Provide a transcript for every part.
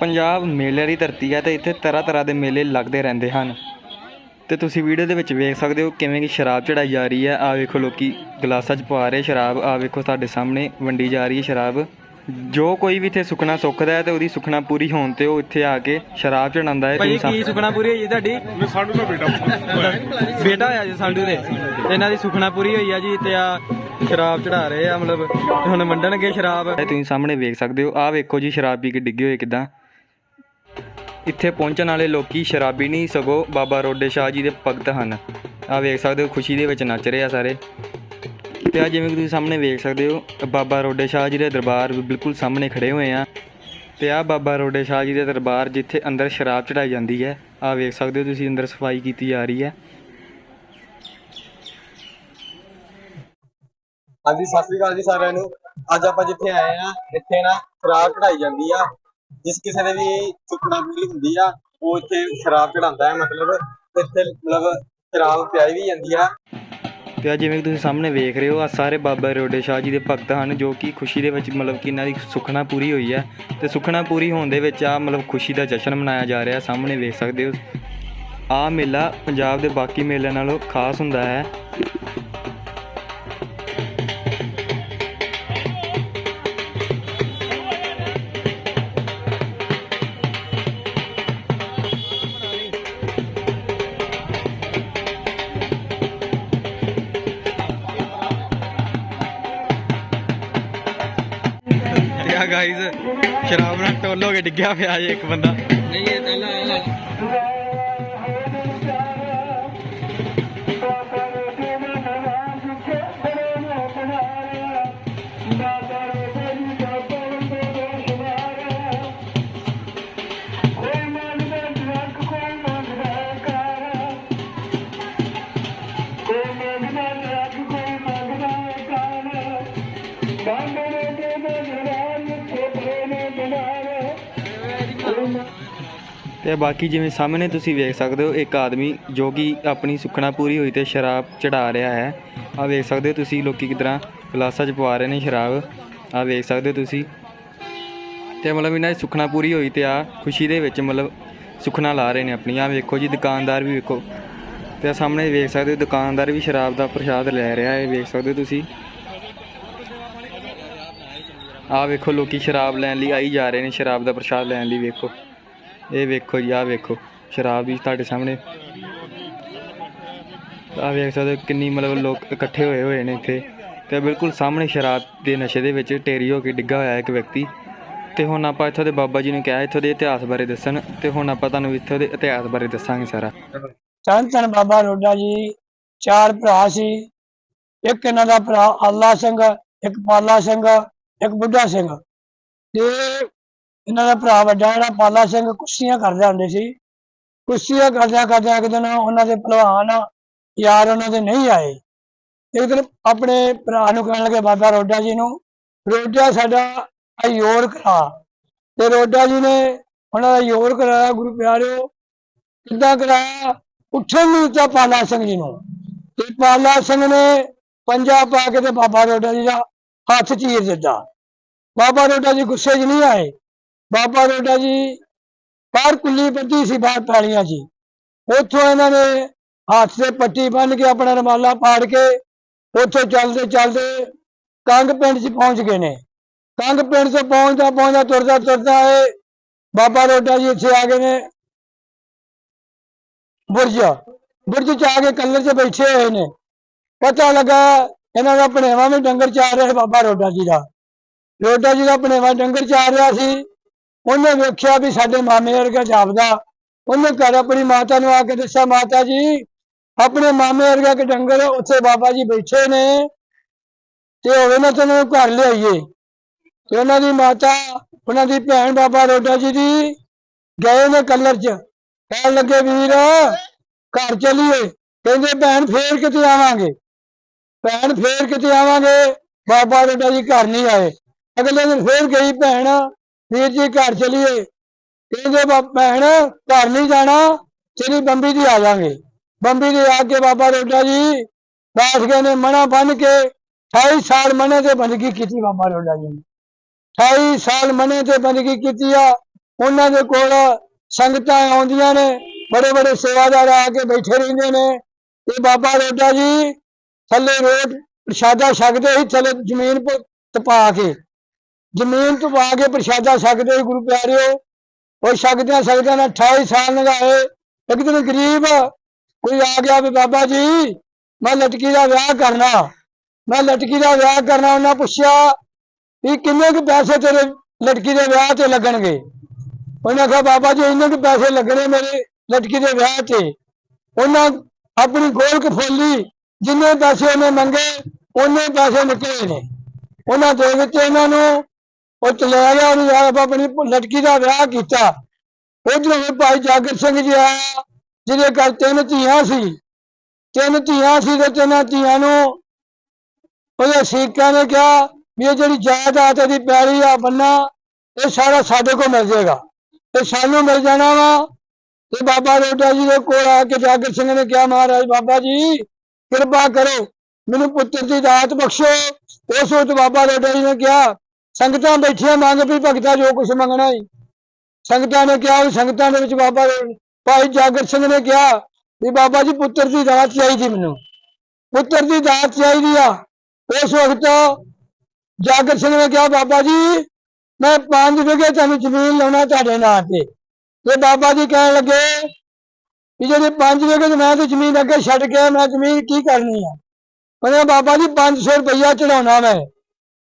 ਪੰਜਾਬ ਮੇਲਿਆਂ ਦੀ ਧਰਤੀ ਹੈ ਤੇ ਇੱਥੇ ਤਰ੍ਹਾਂ ਤਰ੍ਹਾਂ ਦੇ ਮੇਲੇ ਲੱਗਦੇ ਰਹਿੰਦੇ ਹਨ। ਤੇ ਤੁਸੀਂ ਵੀਡੀਓ ਦੇ ਵਿੱਚ ਵੇਖ ਸਕਦੇ ਹੋ ਕਿਵੇਂ ਕਿ ਸ਼ਰਾਬ ਚੜਾਈ ਜਾ ਰਹੀ ਹੈ। ਆ ਵੇਖੋ ਲੋਕੀ ਗਲਾਸਾਂ 'ਚ ਪਾ ਰਹੇ ਸ਼ਰਾਬ। ਆ ਵੇਖੋ ਤੁਹਾਡੇ ਸਾਹਮਣੇ ਵੰਡੀ ਜਾ ਰਹੀ ਹੈ ਸ਼ਰਾਬ। ਜੋ ਕੋਈ ਵੀ ਇੱਥੇ ਸੁਖਣਾ ਸੁੱਖਦਾ ਹੈ ਤੇ ਉਹਦੀ ਸੁਖਣਾ ਪੂਰੀ ਹੋਣ ਤੇ ਉਹ ਇੱਥੇ ਆ ਕੇ ਸ਼ਰਾਬ ਚੜਾਉਂਦਾ ਹੈ। ਭਾਈ ਤੁਸੀਂ ਕੀ ਸੁਖਣਾ ਪੂਰੀ ਹੋਈ ਹੈ ਤੁਹਾਡੀ? ਮੈਂ ਸਾਡੂ ਦਾ ਬੇਟਾ ਬੇਟਾ ਹੋਇਆ ਜੀ ਸਾਡੂ ਦੇ। ਤੇ ਇਹਨਾਂ ਦੀ ਸੁਖਣਾ ਪੂਰੀ ਹੋਈ ਆ ਜੀ ਤੇ ਆ ਸ਼ਰਾਬ ਚੜਾ ਰਹੇ ਆ ਮਤਲਬ ਹੁਣ ਵੰਡਣਗੇ ਸ਼ਰਾਬ। ਤੁਸੀਂ ਸਾਹਮਣੇ ਵੇਖ ਸਕਦੇ ਹੋ। ਆਹ ਵੇਖੋ ਜੀ ਸ਼ਰਾਬ ਪੀ ਕੇ ਡਿੱਗੇ ਹੋਏ ਕਿਦਾਂ। ਇੱਥੇ ਪਹੁੰਚਣ ਵਾਲੇ ਲੋਕੀ ਸ਼ਰਾਬੀ ਨਹੀਂ ਸਗੋਂ ਬਾਬਾ ਰੋਡੇ ਸ਼ਾਹ ਜੀ ਦੇ ਭਗਤ ਹਨ। ਆਹ ਵੇਖ ਸਕਦੇ ਹੋ, ਖੁਸ਼ੀ ਦੇ ਵਿੱਚ ਨੱਚ ਰਹੇ ਆ ਸਾਰੇ। ਤੇ ਆ ਜਿਵੇਂ ਕਿ ਤੁਸੀਂ ਸਾਹਮਣੇ ਵੇਖ ਸਕਦੇ ਹੋ, ਬਾਬਾ ਰੋਡੇ ਸ਼ਾਹ ਜੀ ਦੇ ਦਰਬਾਰ ਬਿਲਕੁਲ ਸਾਹਮਣੇ ਖੜੇ ਹੋਏ ਆ। ਤੇ ਆ ਬਾਬਾ ਰੋਡੇ ਸ਼ਾਹ ਜੀ ਦੇ ਦਰਬਾਰ ਜਿੱਥੇ ਅੰਦਰ ਸ਼ਰਾਬ ਚੜਾਈ ਜਾਂਦੀ ਹੈ, ਆਹ ਵੇਖ ਸਕਦੇ ਹੋ ਤੁਸੀਂ ਅੰਦਰ ਸਫ਼ਾਈ ਕੀਤੀ ਜਾ ਰਹੀ ਹੈ। ਹਾਂਜੀ, ਸਤਿ ਸ੍ਰੀ ਅਕਾਲ ਜੀ ਸਾਰਿਆਂ ਨੂੰ। ਅੱਜ ਆਪਾਂ ਜਿੱਥੇ ਆਏ ਆ ਇੱਥੇ ਨਾ ਸ਼ਰਾਬ ਚੜਾਈ ਜਾਂਦੀ ਆ। ਜਿਸ ਕਿਸੇ ਦੇ ਵੀ ਸੁਪਨਾ ਪੂਰੀ ਹੁੰਦੀ ਆ, ਉਹ ਇੱਥੇ ਸ਼ਰਾਬ ਚੜਾਉਂਦਾ ਹੈ, ਮਤਲਬ ਤੇ ਇੱਥੇ, ਮਤਲਬ ਸ਼ਰਾਬ ਪਿਆਈ ਵੀ ਜਾਂਦੀ ਆ। ਤੇ ਆ ਜਿਵੇਂ ਕਿ ਤੁਸੀਂ ਸਾਹਮਣੇ ਵੇਖ ਰਹੇ ਹੋ ਆ ਸਾਰੇ ਬਾਬਾ ਰੋਡੇ ਸ਼ਾਹ ਜੀ ਦੇ ਭਗਤ ਹਨ, ਜੋ ਕਿ ਖੁਸ਼ੀ ਦੇ ਵਿੱਚ, ਮਤਲਬ ਕਿ ਇਹਨਾਂ ਦੀ ਸੁਖਣਾ ਪੂਰੀ ਹੋਈ ਹੈ ਤੇ ਸੁਖਣਾ ਪੂਰੀ ਹੋਣ ਦੇ ਵਿੱਚ ਆ ਮਤਲਬ ਖੁਸ਼ੀ ਦਾ ਜਸ਼ਨ ਮਨਾਇਆ ਜਾ ਰਿਹਾ, ਸਾਹਮਣੇ ਵੇਖ ਸਕਦੇ ਹੋ। ਆ ਮੇਲਾ ਪੰਜਾਬ ਦੇ ਬਾਕੀ ਮੇਲਿਆਂ ਨਾਲੋਂ ਖਾਸ ਹੁੰਦਾ ਹੈ। ਤੇ ਸ਼ਰਾਬ ਨਾਲ ਟੋਲ ਹੋ ਕੇ ਡਿੱਗਿਆ ਪਿਆ ਜੇ ਇੱਕ ਬੰਦਾ। ਤੇ ਬਾਕੀ ਜਿਵੇਂ ਸਾਹਮਣੇ ਤੁਸੀਂ ਵੇਖ ਸਕਦੇ ਹੋ, ਇੱਕ ਆਦਮੀ ਜੋ ਕਿ ਆਪਣੀ ਸੁਖਣਾ ਪੂਰੀ ਹੋਈ ਤੇ ਸ਼ਰਾਬ ਚੜਾ ਰਿਹਾ ਹੈ। ਆ ਵੇਖ ਸਕਦੇ ਹੋ ਤੁਸੀਂ ਲੋਕੀ ਕਿਦਾਂ ਗਲਾਸਾਂ 'ਚ ਪਵਾ ਰਹੇ ਨੇ ਸ਼ਰਾਬ। ਆ ਵੇਖ ਸਕਦੇ ਹੋ ਤੁਸੀਂ। ਤੇ ਮਤਲਬ ਇਹਨਾਂ ਦੀ ਸੁਖਣਾ ਪੂਰੀ ਹੋਈ ਤੇ ਆ ਖੁਸ਼ੀ ਦੇ ਵਿੱਚ ਮਤਲਬ ਸੁਖਣਾ ਲਾ ਰਹੇ ਨੇ ਆਪਣੀ। ਆ ਵੇਖੋ ਜੀ, ਦੁਕਾਨਦਾਰ ਵੀ ਵੇਖੋ। ਤੇ ਆਹ ਸਾਹਮਣੇ ਵੇਖ ਸਕਦੇ ਹੋ, ਦੁਕਾਨਦਾਰ ਵੀ ਸ਼ਰਾਬ ਦਾ ਪ੍ਰਸ਼ਾਦ ਲੈ ਰਿਹਾ ਹੈ। ਵੇਖ ਸਕਦੇ ਹੋ ਤੁਸੀਂ। ਆ ਵੇਖੋ ਲੋਕੀ ਸ਼ਰਾਬ ਲੈਣ ਲਈ ਆਈ ਜਾ ਰਹੇ ਨੇ, ਸ਼ਰਾਬ ਦਾ ਪ੍ਰਸ਼ਾਦ ਲੈਣ ਲਈ ਵੇਖੋ। ਇਹ ਵੇਖੋ ਜੀ, ਆਹ ਵੇਖੋ। ਸ਼ਰਾਬ ਵੀ ਤੁਹਾਡੇ ਸਾਹਮਣੇ। ਆ ਵੇਖ ਸਕਦੇ ਹੋ ਕਿੰਨੀ ਮਤਲਬ ਲੋਕ ਇਕੱਠੇ ਹੋਏ ਹੋਏ ਨੇ ਇੱਥੇ। ਤੇ ਬਿਲਕੁਲ ਸਾਹਮਣੇ ਸ਼ਰਾਬ ਦੇ ਨਸ਼ੇ ਦੇ ਵਿੱਚ ਢੇਰੀ ਹੋ ਕੇ ਡਿੱਗਾ ਹੋਇਆ ਇੱਕ ਵਿਅਕਤੀ। ਤੇ ਹੁਣ ਆਪਾਂ ਇੱਥੋਂ ਦੇ ਬਾਬਾ ਜੀ ਨੂੰ ਕਿਹਾ, ਇੱਥੋਂ ਦੇ ਇਤਿਹਾਸ ਬਾਰੇ ਦੱਸਣ। ਤੇ ਹੁਣ ਆਪਾਂ ਤੁਹਾਨੂੰ ਇੱਥੋਂ ਦੇ ਇਤਿਹਾਸ ਬਾਰੇ ਦੱਸਾਂਗੇ ਸਾਰਾ। ਧੰਨ ਧੰਨ ਬਾਬਾ ਰੋਡਾ ਜੀ, ਚਾਰ ਭਰਾ ਸੀ। ਇੱਕ ਇਹਨਾਂ ਦਾ ਭਰਾ ਆਲਾ ਸਿੰਘ, ਇੱਕ ਪਾਲਾ ਸਿੰਘ, ਇੱਕ ਬੁੱਢਾ ਸਿੰਘ। ਤੇ ਇਹਨਾਂ ਦਾ ਭਰਾ ਵੱਡਾ ਜਿਹੜਾ ਪਾਲਾ ਸਿੰਘ ਕੁਸ਼ਤੀਆਂ ਕਰਦੇ ਹੁੰਦੇ ਸੀ। ਕੁਸ਼ਤੀਆਂ ਕਰਦਿਆਂ ਕਰਦਿਆਂ ਇੱਕ ਦਿਨ ਉਹਨਾਂ ਦੇ ਪਹਿਲਵਾਨ ਯਾਰ ਉਹਨਾਂ ਦੇ ਨਹੀਂ ਆਏ। ਇੱਕ ਦਿਨ ਆਪਣੇ ਭਰਾ ਨੂੰ ਕਹਿਣ ਲੱਗੇ, ਬਾਬਾ ਰੋਡਾ ਜੀ ਨੂੰ, ਰੋਡਾ ਸਾਡਾ ਅਯੋਰ ਕਰਾ। ਤੇ ਰੋਡਾ ਜੀ ਨੇ ਉਹਨਾਂ ਦਾ ਯੋਰ ਕਰਾਇਆ, ਗੁਰੂ ਪਿਆਰਿਓ, ਕਿੱਦਾਂ ਕਰਾਇਆ? ਉੱਠਣ ਨੂੰ ਦਿੱਤਾ ਪਾਲਾ ਸਿੰਘ ਜੀ ਨੂੰ। ਤੇ ਪਾਲਾ ਸਿੰਘ ਨੇ ਪੰਜਾ ਪਾ ਕੇ ਤੇ ਬਾਬਾ ਰੋਡਾ ਜੀ ਦਾ ਹੱਥ ਚੀਰ ਦਿੱਤਾ। ਬਾਬਾ ਰੋਡਾ ਜੀ ਗੁੱਸੇ 'ਚ ਨਹੀਂ ਆਏ। ਬਾਬਾ ਰੋਡਾ ਜੀ, ਬਾਹਰ ਕੁੱਲੀ ਬੱਧੀ ਸੀ ਬਾਹਰ ਪੈਲੀਆਂ ਸੀ ਉੱਥੋਂ ਇਹਨਾਂ ਨੇ ਹੱਥ ਤੇ ਪੱਟੀ ਬੰਨ੍ਹ ਕੇ ਆਪਣਾ ਰਮਾਲਾ ਪਾੜ ਕੇ ਉੱਥੋਂ ਚੱਲਦੇ ਚੱਲਦੇ ਕੰਗ ਪਿੰਡ 'ਚ ਪਹੁੰਚ ਗਏ ਨੇ। ਕੰਗ ਪਿੰਡ 'ਚ ਪਹੁੰਚਦਾ ਪਹੁੰਚਦਾ ਤੁਰਦਾ ਤੁਰਦਾ ਇਹ ਬਾਬਾ ਰੋਡਾ ਜੀ ਇੱਥੇ ਆ ਗਏ ਨੇ। ਬੁਰਜ ਬੁਰਜ ਚ ਆ ਕੇ ਕਲਰ 'ਚ ਬੈਠੇ ਹੋਏ ਨੇ। ਪਤਾ ਲੱਗਾ ਇਹਨਾਂ ਦਾ ਭਣੇਵਾ ਵੀ ਡੰਗਰ ਚਾਰ ਰਿਹਾ ਬਾਬਾ ਰੋਡਾ ਜੀ ਦਾ। ਰੋਡਾ ਜੀ ਦਾ ਭਣੇਵਾ ਡੰਗਰ ਚਾਰ ਰਿਹਾ ਸੀ। ਉਹਨੇ ਵੇਖਿਆ ਵੀ ਸਾਡੇ ਮਾਮੇ ਵਰਗਾ ਜਾਪਦਾ। ਉਹਨੇ ਘਰ ਆਪਣੀ ਮਾਤਾ ਨੂੰ ਆ ਕੇ ਦੱਸਿਆ, ਮਾਤਾ ਜੀ, ਆਪਣੇ ਮਾਮੇ ਵਰਗਾ ਕਿ ਡੰਗਰ ਉੱਥੇ ਬਾਬਾ ਜੀ ਬੈਠੇ ਨੇ ਤੇ ਹੋਵੇ ਨਾ ਤੈਨੂੰ ਘਰ ਲਿਆਈਏ। ਤੇ ਉਹਨਾਂ ਦੀ ਮਾਤਾ, ਉਹਨਾਂ ਦੀ ਭੈਣ ਬਾਬਾ ਰੋਡਾ ਜੀ ਦੀ ਗਏ ਨੇ ਕਲਰ 'ਚ। ਕਹਿਣ ਲੱਗੇ, ਵੀਰ, ਘਰ ਚਲੀਏ। ਕਹਿੰਦੇ, ਭੈਣ, ਫੇਰ ਕਿਤੇ ਆਵਾਂਗੇ? ਭੈਣ, ਫੇਰ ਕਿਤੇ ਆਵਾਂਗੇ। ਬਾਬਾ ਰੋਡਾ ਜੀ ਘਰ ਨਹੀਂ ਆਏ। ਅਗਲੇ ਦਿਨ ਫੇਰ ਗਈ ਭੈਣ। ਵੀਰ ਜੀ ਘਰ ਚਲੀਏ। ਕਹਿੰਦੇ ਭੈਣ, ਘਰ ਨਹੀਂ ਜਾਣਾ ਤੇਰੀ ਬੰਬੀ ਦੀ ਆ ਜਾਾਂਗੇ ਬੰਬੀ ਦੇ ਆ ਕੇ ਬਾਬਾ ਰੋਡਾ ਜੀ ਬੈਠ ਗਏ ਨੇ, ਮਣਾ ਬੰਨ ਕੇ 28 ਸਾਲ ਮਨੇ ਤੇ ਬੰਦਗੀ ਕੀਤੀ ਬਾਬਾ ਰੋਡਾ ਜੀ ਨੇ। 28 ਸਾਲ ਮਨੇ ਤੇ ਬੰਦਗੀ ਕੀਤੀ ਆ। ਉਹਨਾਂ ਦੇ ਕੋਲ ਸੰਗਤਾਂ ਆਉਂਦੀਆਂ ਨੇ, ਬੜੇ ਬੜੇ ਸੇਵਾਦਾਰ ਆ ਕੇ ਬੈਠੇ ਰਹਿੰਦੇ ਨੇ। ਤੇ ਬਾਬਾ ਰੋਡਾ ਜੀ ਥੱਲੇ ਰੋਡ, ਪ੍ਰਸ਼ਾਦਾ ਛਕਦੇ ਸੀ, ਥੱਲੇ ਜ਼ਮੀਨ ਪ- ਤਪਾ ਕੇ। ਜ਼ਮੀਨ ਤੋਂ ਪਾ ਕੇ ਪ੍ਰਸ਼ਾਦਾ ਛਕਦੇ ਸੀ, ਗੁਰੂ ਪਿਆਰਿਓ। ਉਹ ਛਕਦਿਆਂ ਛਕਦਿਆਂ ਨੇ 28 ਸਾਲ ਲਗਾਏ ਇੱਕ ਦਿਨ ਗਰੀਬ ਕੋਈ ਆ ਗਿਆ ਵੀ, ਬਾਬਾ ਜੀ, ਮੈਂ ਲਟਕੀ ਦਾ ਵਿਆਹ ਕਰਨਾ। ਮੈਂ ਲਟਕੀ ਦਾ ਵਿਆਹ ਕਰਨਾ। ਉਹਨਾਂ ਪੁੱਛਿਆ ਵੀ ਕਿੰਨੇ ਕੁ ਪੈਸੇ ਤੇਰੇ ਲਟਕੀ ਦੇ ਵਿਆਹ ਤੇ ਲੱਗਣਗੇ? ਉਹਨੇ ਕਿਹਾ, ਬਾਬਾ ਜੀ, ਇੰਨੇ ਕੁ ਪੈਸੇ ਲੱਗਣੇ ਮੇਰੇ ਲਟਕੀ ਦੇ ਵਿਆਹ ਤੇ। ਉਹਨਾਂ ਆਪਣੀ ਗੋਲਕ ਫੋਲੀ ਜਿੰਨੇ ਪੈਸੇ ਉਹਨੇ ਮੰਗੇ, ਉਹਨੇ ਪੈਸੇ ਨਿਕਲੇ ਨੇ। ਉਹਨਾਂ ਦੇ ਵਿੱਚ ਇਹਨਾਂ ਨੂੰ ਉਹ ਚਲੇ ਗਿਆ, ਉਹਨੂੰ ਯਾਰ ਆਪਾਂ ਆਪਣੀ ਲਟਕੀ ਦਾ ਵਿਆਹ ਕੀਤਾ। ਉਧਰੋਂ ਭਾਈ ਜਾਗਰ ਸਿੰਘ ਜੀ ਆਇਆ, ਜਿਹਦੇ ਘਰ ਤਿੰਨ ਧੀਆਂ ਸੀ। ਤਿੰਨ ਧੀਆਂ ਸੀ ਤੇ ਤਿੰਨਾਂ ਧੀਆਂ ਨੂੰ ਉਹਦੇ ਸਿੱਕਾਂ ਨੇ ਕਿਹਾ ਵੀ ਇਹ ਜਿਹੜੀ ਜਾਇਦਾਦ ਇਹਦੀ ਪੈਲੀ ਆ ਬੰਨਾ, ਇਹ ਸਾਰਾ ਸਾਡੇ ਕੋਲ ਮਿਲ ਜਾਏਗਾ। ਇਹ ਸਾਨੂੰ ਮਿਲ ਜਾਣਾ ਵਾ। ਤੇ ਬਾਬਾ ਰੋਡਾ ਜੀ ਦੇ ਕੋਲ ਆ ਕੇ ਜਾਗਰ ਸਿੰਘ ਨੇ ਕਿਹਾ, ਮਹਾਰਾਜ ਬਾਬਾ ਜੀ, ਕਿਰਪਾ ਕਰੋ, ਮੈਨੂੰ ਪੁੱਤਰ ਦੀ ਦਾਤ ਬਖਸ਼ੋ। ਉਸ ਵਕਤ ਬਾਬਾ ਰੋਡਾ ਜੀ ਨੇ ਕਿਹਾ ਸੰਗਤਾਂ ਬੈਠੀਆਂ ਮੰਗ ਵੀ ਭਗਤਾ ਜੋ ਕੁਝ ਮੰਗਣਾ ਹੀ ਸੰਗਤਾਂ ਨੇ ਕਿਹਾ ਵੀ ਸੰਗਤਾਂ ਦੇ ਵਿੱਚ ਬਾਬਾ ਭਾਈ ਜਾਗਰ ਸਿੰਘ ਨੇ ਕਿਹਾ ਵੀ ਬਾਬਾ ਜੀ ਪੁੱਤਰ ਦੀ ਦਾਤ ਚਾਹੀਦੀ ਮੈਨੂੰ। ਪੁੱਤਰ ਦੀ ਦਾਤ ਚਾਹੀਦੀ ਆ। ਉਸ ਵਕਤ ਜਾਗਰ ਸਿੰਘ ਨੇ ਕਿਹਾ, ਬਾਬਾ ਜੀ, ਮੈਂ ਪੰਜ ਵਿਗੇ ਤੁਹਾਨੂੰ ਜ਼ਮੀਨ ਲਾਉਣਾ ਤੁਹਾਡੇ ਨਾਂ ਤੇ। ਤੇ ਬਾਬਾ ਜੀ ਕਹਿਣ ਲੱਗੇ ਵੀ ਜਿਹੜੇ ਪੰਜ ਵਿਗੇ ਮੈਂ ਤੇ ਜ਼ਮੀਨ ਅੱਗੇ ਛੱਡ ਕੇ ਮੈਂ ਜ਼ਮੀਨ ਕੀ ਕਰਨੀ ਆ? ਕਹਿੰਦੇ ਬਾਬਾ ਜੀ 500 ਰੁਪਈਆ ਚੜਾਉਣਾ ਮੈਂ।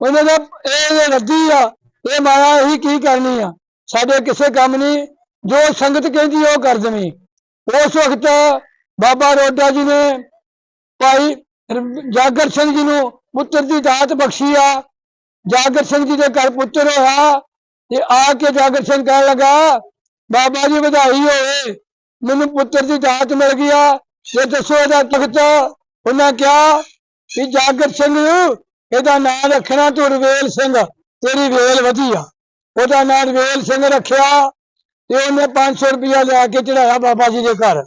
ਉਹਨਾਂ ਦਾ ਇਹ ਰੱਦੀ ਆ, ਇਹ ਮਾਇਆ ਇਹੀ ਕੀ ਕਰਨੀ ਆ? ਸਾਡੇ ਕਿਸੇ ਕੰਮ ਨਹੀਂ, ਜੋ ਸੰਗਤ ਕਹਿੰਦੀ ਉਹ ਕਰ ਦੇਵੀਂ। ਉਸ ਵਕਤ ਬਾਬਾ ਰੋਡਾ ਜੀ ਨੇ ਭਾਈ ਜਾਗਰ ਸਿੰਘ ਜੀ ਨੂੰ ਪੁੱਤਰ ਦੀ ਦਾਤ ਬਖਸ਼ੀ ਆ। ਜਾਗਰ ਸਿੰਘ ਜੀ ਦੇ ਘਰ ਪੁੱਤਰ ਹੋਇਆ ਤੇ ਆ ਕੇ ਜਾਗਰ ਸਿੰਘ ਕਹਿਣ ਲੱਗਾ, ਬਾਬਾ ਜੀ, ਵਧਾਈ ਹੋਵੇ। ਮੈਨੂੰ ਪੁੱਤਰ ਦੀ ਦਾਤ ਮਿਲ ਗਈ ਆ। ਇਹ ਦੱਸੋ ਇਹਦਾ ਤਖਤ ਉਹਨਾਂ ਕਿਹਾ ਵੀ ਜਾਗਰ ਸਿੰਘ ਇਹਦਾ ਨਾਮ ਰੱਖਣਾ ਤੂੰ ਰਵੇਲ ਸਿੰਘ, ਤੇਰੀ ਵੇਲ ਵਧੀਆ। ਉਹਦਾ ਨਾਮ ਰਵੇਲ ਸਿੰਘ ਰੱਖਿਆ ਤੇ ਉਹਨੇ 500 ਰੁਪਇਆ ਲਿਆ ਕੇ ਚੜਾਇਆ ਬਾਬਾ ਜੀ ਦੇ ਘਰ।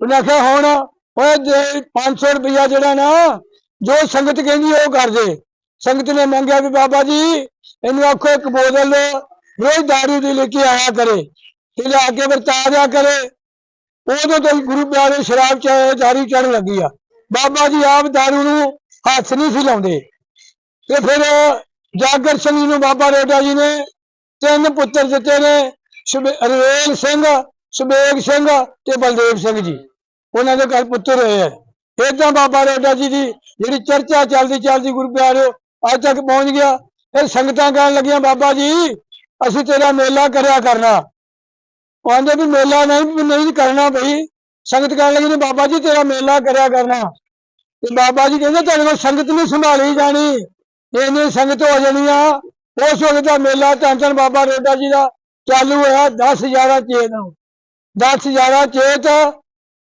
ਉਹਨੇ ਆਖਿਆ, ਹੁਣ ਉਹ ਜੇ 500 ਰੁਪਇਆ ਜਿਹੜਾ ਨਾ, ਜੋ ਸੰਗਤ ਕਹਿੰਦੀ ਉਹ ਕਰ ਦੇ। ਸੰਗਤ ਨੇ ਮੰਗਿਆ ਵੀ, ਬਾਬਾ ਜੀ, ਇਹਨੂੰ ਆਖੋ ਇੱਕ ਬੋਤਲ ਰੋਜ਼ ਦਾਰੂ ਦੀ ਲੈ ਕੇ ਆਇਆ ਕਰੇ ਤੇ ਲਿਆ ਕੇ ਵਰਤਾ ਦਿਆ ਕਰੇ। ਉਦੋਂ ਤੋਂ ਗੁਰੂ ਪਿਆਰੇ ਸ਼ਰਾਬ ਚ ਦਾਰੂ ਚੜਨ ਲੱਗੀ ਆ। ਬਾਬਾ ਜੀ ਆਪ ਦਾਰੂ ਨੂੰ ਹੱਥ ਨਹੀਂ ਸੀ ਲਾਉਂਦੇ। ਤੇ ਫਿਰ ਜਾਗਰ ਸਿੰਘ ਜੀ ਨੂੰ ਬਾਬਾ ਰੋਡਾ ਜੀ ਨੇ ਤਿੰਨ ਪੁੱਤਰ ਦਿੱਤੇ ਨੇ, ਸੁਬੇ- ਰਵੇਲ ਸਿੰਘ, ਸੁਬੇਗ ਸਿੰਘ ਤੇ ਬਲਦੇਵ ਸਿੰਘ ਜੀ। ਉਹਨਾਂ ਦੇ ਘਰ ਪੁੱਤਰ ਹੋਏ ਆ। ਏਦਾਂ ਬਾਬਾ ਰੋਡਾ ਜੀ ਦੀ ਜਿਹੜੀ ਚਰਚਾ ਚੱਲਦੀ ਚੱਲਦੀ ਗੁਰੂ ਪਿਆਰਿਓ, ਅੱਜ ਤੱਕ ਪਹੁੰਚ ਗਿਆ। ਫਿਰ ਸੰਗਤਾਂ ਕਹਿਣ ਲੱਗੀਆਂ, ਬਾਬਾ ਜੀ, ਅਸੀਂ ਤੇਰਾ ਮੇਲਾ ਕਰਿਆ ਕਰਨਾ। ਉਹ ਆਂਦੇ ਵੀ ਮੇਲਾ ਨਹੀਂ ਨਹੀਂ ਕਰਨਾ ਭਈ ਸੰਗਤ ਕਹਿਣ ਲੱਗੀ ਨੇ, ਬਾਬਾ ਜੀ, ਤੇਰਾ ਮੇਲਾ ਕਰਿਆ ਕਰਨਾ। ਤੇ ਬਾਬਾ ਜੀ ਕਹਿੰਦੇ, ਤੁਹਾਡੇ ਕੋਲ ਸੰਗਤ ਨਹੀਂ ਸੰਭਾਲੀ ਜਾਣੀ। ਇੰਨੀ ਸੰਗਤ ਹੋ ਜਾਣੀ ਆ। ਉਸ ਵਕਤ ਦਾ ਮੇਲਾ ਧੰਨ ਧੰਨ ਬਾਬਾ ਰੋਡਾ ਜੀ ਦਾ ਚਾਲੂ ਹੋਇਆ 10 11 ਚੇਤ ਨੂੰ। 10 11 ਚੇਤ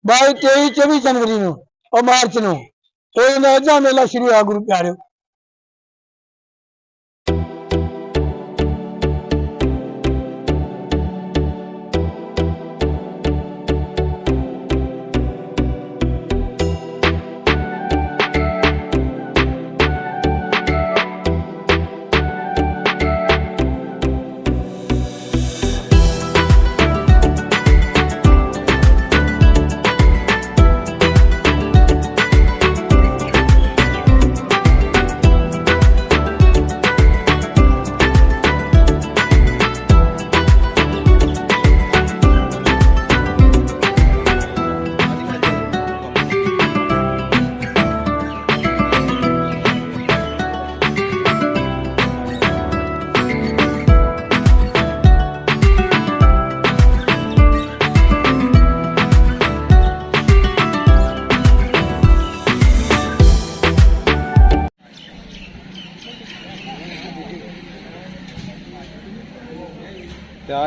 22 23 24 ਜਨਵਰੀ ਨੂੰ ਉਹ ਮਾਰਚ ਨੂੰ। ਇਹ ਇਹਦਾ ਮੇਲਾ ਸ਼ੁਰੂ ਹੋਇਆ ਗੁਰੂ ਪਿਆਰਿਓ।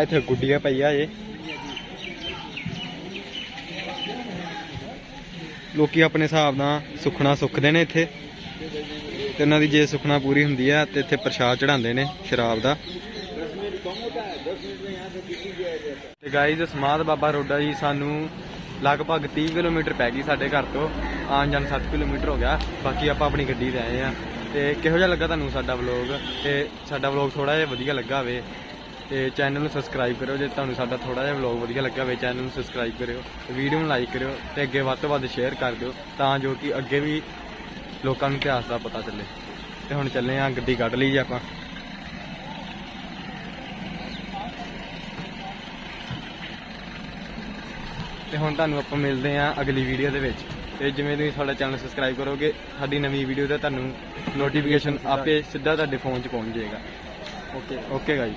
ਇੱਥੇ ਗੁੱਡੀਆਂ ਪਈਆਂ ਜੇ। ਲੋਕੀ ਆਪਣੇ ਹਿਸਾਬ ਨਾਲ ਸੁਖਣਾ ਸੁੱਖਦੇ ਨੇ ਇੱਥੇ। ਤੇ ਉਹਨਾਂ ਦੀ ਜੇ ਸੁਖਣਾ ਪੂਰੀ ਹੁੰਦੀ ਆ ਤੇ ਇੱਥੇ ਪ੍ਰਸ਼ਾਦ ਚੜਾਉਂਦੇ ਨੇ ਸ਼ਰਾਬ ਦਾ। ਤੇ ਗਾਈਜ਼ ਸਮਾਦ ਬਾਬਾ ਰੋਡਾ ਜੀ ਸਾਨੂੰ ਲਗਭਗ 30 ਕਿਲੋਮੀਟਰ ਪੈ ਗਈ ਸਾਡੇ ਘਰ ਤੋਂ। ਆਉਣ ਜਾਣ 7 ਕਿਲੋਮੀਟਰ ਹੋ ਗਿਆ। ਬਾਕੀ ਆਪਾਂ ਆਪਣੀ ਗੱਡੀ ਤੇ ਆਏ ਆ। ਤੇ ਕਿਹੋ ਜਿਹਾ ਲੱਗਾ ਤੁਹਾਨੂੰ ਸਾਡਾ ਵਲੌਗ ਤੇ ਸਾਡਾ ਵਲੌਗ ਥੋੜਾ ਜਿਹਾ ਵਧੀਆ ਲੱਗਾ ਹੋਵੇ। ਤੇ ਚੈਨਲ ਨੂੰ ਸਬਸਕ੍ਰਾਈਬ ਕਰਿਓ ਜੇ ਤੁਹਾਨੂੰ ਸਾਡਾ ਥੋੜਾ ਜਿਹਾ ਵਲੌਗ ਵਧੀਆ ਲੱਗਿਆ ਹੋਵੇ ਚੈਨਲ ਨੂੰ ਸਬਸਕ੍ਰਾਈਬ ਕਰਿਓ ਤੇ ਵੀਡੀਓ ਨੂੰ ਲਾਈਕ ਕਰਿਓ ਤੇ ਅੱਗੇ ਵੱਧ ਤੋਂ ਵੱਧ ਸ਼ੇਅਰ ਕਰ ਦਿਓ ਤਾਂ ਜੋ ਕਿ ਅੱਗੇ ਵੀ ਲੋਕਾਂ ਨੂੰ ਇਤਿਹਾਸ ਦਾ ਪਤਾ ਚੱਲੇ। ਤੇ ਹੁਣ ਚੱਲੇ ਆ ਗੱਡੀ ਕੱਢ ਲਈ ਜੀ ਆਪਾਂ। ਤੇ ਹੁਣ ਤੁਹਾਨੂੰ ਆਪਾਂ ਮਿਲਦੇ ਆ ਅਗਲੀ ਵੀਡੀਓ ਦੇ ਵਿੱਚ। ਤੇ ਜਿਵੇਂ ਤੁਸੀਂ ਸਾਡਾ ਚੈਨਲ ਸਬਸਕ੍ਰਾਈਬ ਕਰੋਗੇ ਸਾਡੀ ਨਵੀਂ ਵੀਡੀਓ ਦਾ ਤੁਹਾਨੂੰ ਨੋਟੀਫਿਕੇਸ਼ਨ ਆਪੇ ਸਿੱਧਾ ਤੁਹਾਡੇ ਫੋਨ 'ਚ ਪਹੁੰਚ ਜਾਏਗਾ। ਓਕੇ ਓਕੇ ਗਾਈ